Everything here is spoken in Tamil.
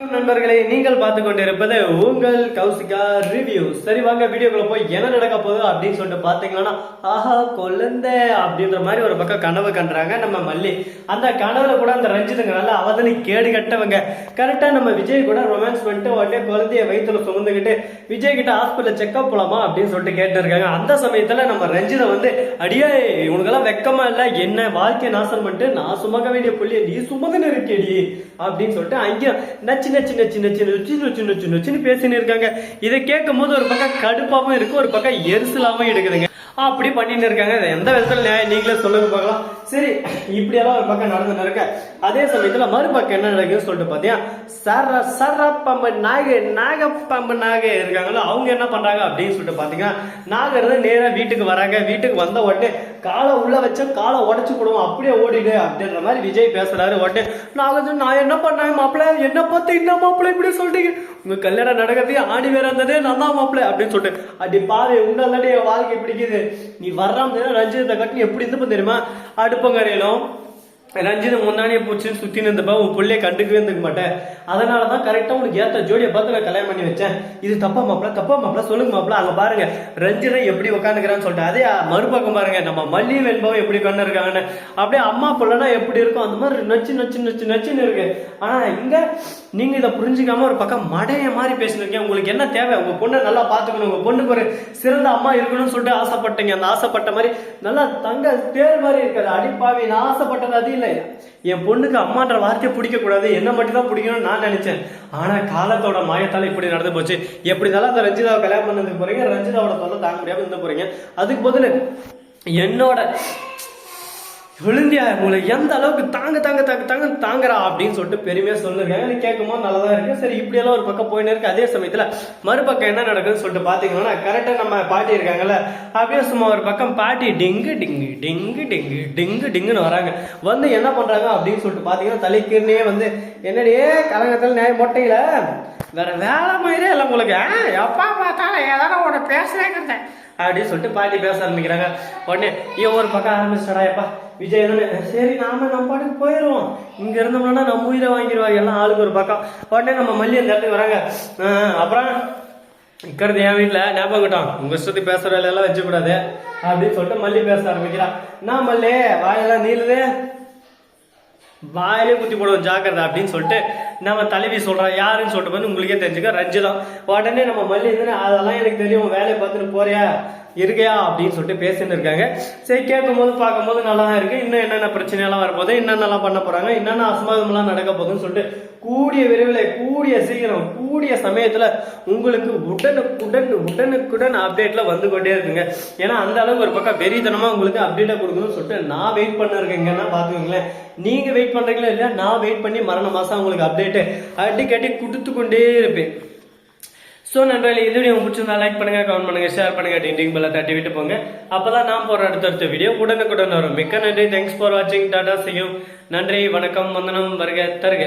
நண்பர்களே நீங்கள் பார்த்து கொண்டிருப்பது உங்கள் கௌசிகா ரிவ்யூ சரி வாங்க வீடியோக்குள்ள போய் என்ன நடக்க போகுது அப்படின்னு சொல்லிட்டு பாத்தீங்கன்னா ஆஹா குழந்தை அப்படின்ற மாதிரி ஒரு பக்கம் கனவு கண்டுறாங்க நம்ம மல்லி. அந்த கனவுல கூட அந்த ரஞ்சித்துங்கனால அவதனை கேடு கட்டவங்க. கரெக்டா நம்ம விஜய் கூட ரொமான்ஸ் பண்ணிட்டு உடனே குழந்தைய வயிற்றுல சுமந்துக்கிட்டு விஜய் கிட்ட ஹாஸ்பிட்டல் செக்அப் போலாமா? அப்படின்னு சொல்லிட்டு கேட்டு இருக்காங்க அந்த சமயத்துல நம்ம ரஞ்சிதை வந்து அடியே இவனுக்கெல்லாம் வெக்கமா இல்ல. என்ன வாழ்க்கையை நாசம் பண்ணிட்டு நான் சுமக்க வேண்டிய புள்ளிய நீ சுமந்துன்னு இருக்கேடி. அப்படின்னு சொல்லிட்டு அங்கேயும் நச்சு சின்ன சின்ன சின்ன சின்ன சின்ன சின்ன சின்ன பேசின்னு இருக்காங்க. இதை கேட்கும் போது ஒரு பக்கம் கடுப்பாவும் இருக்கு ஒரு பக்கம் எரிசலாவும் எடுக்குதுங்க. அப்படி பண்ணிட்டு இருக்காங்க. எந்த விதத்துல நியாயம் நீங்களே சொல்லுங்க பார்க்கலாம். சரி இப்படியெல்லாம் ஒரு பக்கம் நடந்துட்டு இருக்க அதே சமயத்துல மறுபக்கம் என்ன நடக்குதுன்னு சொல்லிட்டு பாத்தீங்கன்னா சர சர பம்பு நாக நாக பம்பு நாக இருக்காங்களோ அவங்க என்ன பண்றாங்க அப்படின்னு சொல்லிட்டு பாத்தீங்கன்னா நாகர் வந்து நேரா வீட்டுக்கு வராங்க. வீட்டுக்கு வந்த உடனே காலை உள்ள வச்ச காலை உடச்சு போடுவோம் அப்படியே ஓடிடு அப்படின்ற மாதிரி விஜய் பேசுறாரு. உடனே நாகர் நான் என்ன பண்ணேன் மாப்பிள்ள என்ன பார்த்து என்ன மாப்பிள்ள இப்படி சொல்லிட்டீங்க உங்க கல்யாணம் நடக்கிறதுக்கு ஆடி வேற இருந்ததே நான் தான் மாப்பிள்ள அப்படின்னு சொல்லிட்டு. அடி பாவி உன்னாலடி என் வாழ்க்கை பிடிக்குது நீ வர்றாம ரஞ்சிதத்தை கட்டி எப்படி இருந்து தெரியுமா? அடுப்பங்கரையிலும் ரஞ்சித் முன்னாடியே பூச்சின்னு சுத்தி இருந்தப்ப உன் பிள்ளைய கண்டுக்கவே இருந்துக்க மாட்டேன். அதனால தான் கரெக்டாக உனக்கு ஏற்ற ஜோடியை பார்த்து நான் கல்யாணம் பண்ணி வச்சேன். இது தப்பா மாப்பிள தப்பா மாப்பிள சொல்லுங்க மாப்பிள அங்கே பாருங்க. ரஞ்சிதை எப்படி உட்காந்துக்கிறான்னு சொல்லிட்டு அதே மறுபக்கம் பாருங்க நம்ம மல்லி வெண்பவம் எப்படி கண்ணு இருக்காங்கன்னு. அப்படியே அம்மா பிள்ளைனா எப்படி இருக்கும் அந்த மாதிரி நச்சு நச்சு நச்சு நச்சுன்னு இருக்கு. ஆனால் இங்கே நீங்கள் இதை புரிஞ்சுக்காம ஒரு பக்கம் மடைய மாதிரி பேசினிருக்கீங்க உங்களுக்கு என்ன தேவை? உங்கள் பொண்ணை நல்லா பார்த்துக்கணும். உங்கள் பொண்ணுக்கு ஒரு சிறந்த அம்மா இருக்கணும்னு சொல்லிட்டு ஆசைப்பட்டீங்க. அந்த ஆசைப்பட்ட மாதிரி நல்லா தங்க தேர் மாதிரி இருக்காது அடிப்பாவி நான் ஆசைப்பட்டது அது இல்லை என் பொண்ணுக்கு அம்மான்ற வார்த்தையை பிடிக்கக்கூடாது. என்ன மட்டும் தான் பிடிக்கணும்னு நான் நினைச்சேன். ஆனா காலத்தோட மாயத்தால் இப்படி நடந்து போச்சு. எப்படி இருந்தாலும் அந்த ரஞ்சிதாவை கல்யாணம் பண்ணதுக்கு போறீங்க ரஞ்சிதாவோட தொல்லை தாங்க முடியாமல் இருந்த போறீங்க அதுக்கு பதில் என்னோட விழுந்தியா உங்களை எந்த அளவுக்கு தாங்க தாங்க தாங்க தாங்க தாங்குறா அப்படின்னு சொல்லிட்டு பெருமையா சொல்லிருக்காங்க நீ கேட்கும்போது நல்லதா இருக்கு. சரி இப்படியெல்லாம் ஒரு பக்கம் போயின்னு இருக்கு. அதே சமயத்துல மறுபக்கம் என்ன நடக்குதுன்னு சொல்லிட்டு பாத்தீங்கன்னா கரெக்டா நம்ம பாட்டி இருக்காங்கல்ல அப்படியே சும்மா ஒரு பக்கம் பாட்டி டிங்கு டிங்கு டிங்கு டிங்கு டிங்கு டிங்குன்னு வராங்க. வந்து என்ன பண்றாங்க அப்படின்னு சொல்லிட்டு பாத்தீங்கன்னா தலைக்கீர்னே வந்து என்னடியே கலங்கத்தில் நியாய மொட்டையில வேற வேலை மாதிரியே இல்லை உங்களுக்கு. எப்பா பார்த்தாலும் ஏதாவது உட பேசுறேங்க அப்படின்னு சொல்லிட்டு பாட்டி பேச ஆரம்பிக்கிறாங்க. உடனே இவன் ஒரு பக்கம் ஆரம்பிச்சிடா எப்பா. விஜய் சரி நாம நம்ம பாட்டுக்கு போயிடுவோம் இங்க இருந்தோம்னா நம்ம உயிரை வாங்கிடுவாங்க. எல்லாம் ஆளுக்கு ஒரு பக்கம். உடனே நம்ம மல்லி அந்த இடத்துக்கு வராங்க. அப்புறம்? இருக்கிறது என் வீட்டில் ஞாபகம் கிட்டோம் உங்க இஷ்டத்தை பேசுற வேலையெல்லாம் வச்சுக்கூடாது. அப்படின்னு சொல்லிட்டு மல்லி பேச ஆரம்பிக்கிறான் நான் மல்லி? வாயெல்லாம் நீளுது. வாயிலே குத்தி போடுவோம் ஜாக்கிரதை. அப்படின்னு சொல்லிட்டு நம்ம தலைவி சொல்றோம் யாருன்னு சொல்லிட்டு வந்து உங்களுக்கே தெரிஞ்சுக்க ரஞ்சிதம் உடனே நம்ம மல்லி இருந்துன்னு அதெல்லாம் எனக்கு தெரியும் வேலையை பார்த்துட்டு போறியா? இருக்கையா? அப்படின்னு சொல்லிட்டு பேசின்னு இருக்காங்க. சரி கேட்கும் போது பார்க்கும்போது நல்லா தான் இருக்கு. இன்னும் என்னென்ன பிரச்சனையெல்லாம் வரப்போகுது என்னென்னலாம் பண்ண போறாங்க என்னென்ன அசம்பாவிதம்லாம் நடக்க போகுதுன்னு சொல்லிட்டு கூடிய விரைவில் கூடிய சீக்கிரம் கூடிய சமயத்துல உங்களுக்கு உடனுக்குடன் உடனுக்குடன் அப்டேட்ல வந்து கொண்டே இருக்குங்க. ஏன்னா அந்த அளவுக்கு ஒரு பக்கம் வெறித்தனமா உங்களுக்கு அப்டேட்டை கொடுக்கணும்னு சொல்லிட்டு நான் வெயிட் பண்ண இருக்கேங்கன்னா பாத்துக்கோங்களேன் நீங்க வெயிட் பண்றீங்களா இல்லையா? நான் வெயிட் பண்ணி மரண மாசம் உங்களுக்கு அப்டேட் அப்டேட்டு அடிக்கடி கொடுத்து கொண்டே இருப்பேன். ஸோ நண்பர்களே இது வீடியோ பிடிச்சிருந்தா லைக் பண்ணுங்க கமெண்ட் பண்ணுங்க ஷேர் பண்ணுங்க டிண்டிங் பெல்ல தட்டி விட்டு போங்க. அப்பதான் நான் போற அடுத்தடுத்த வீடியோ உடனுக்குடன் வரும். மிக்க நன்றி தேங்க்ஸ் ஃபார் வாட்சிங் டாடா செய்யும் நன்றி வணக்கம் வந்தனம் வருக தருக.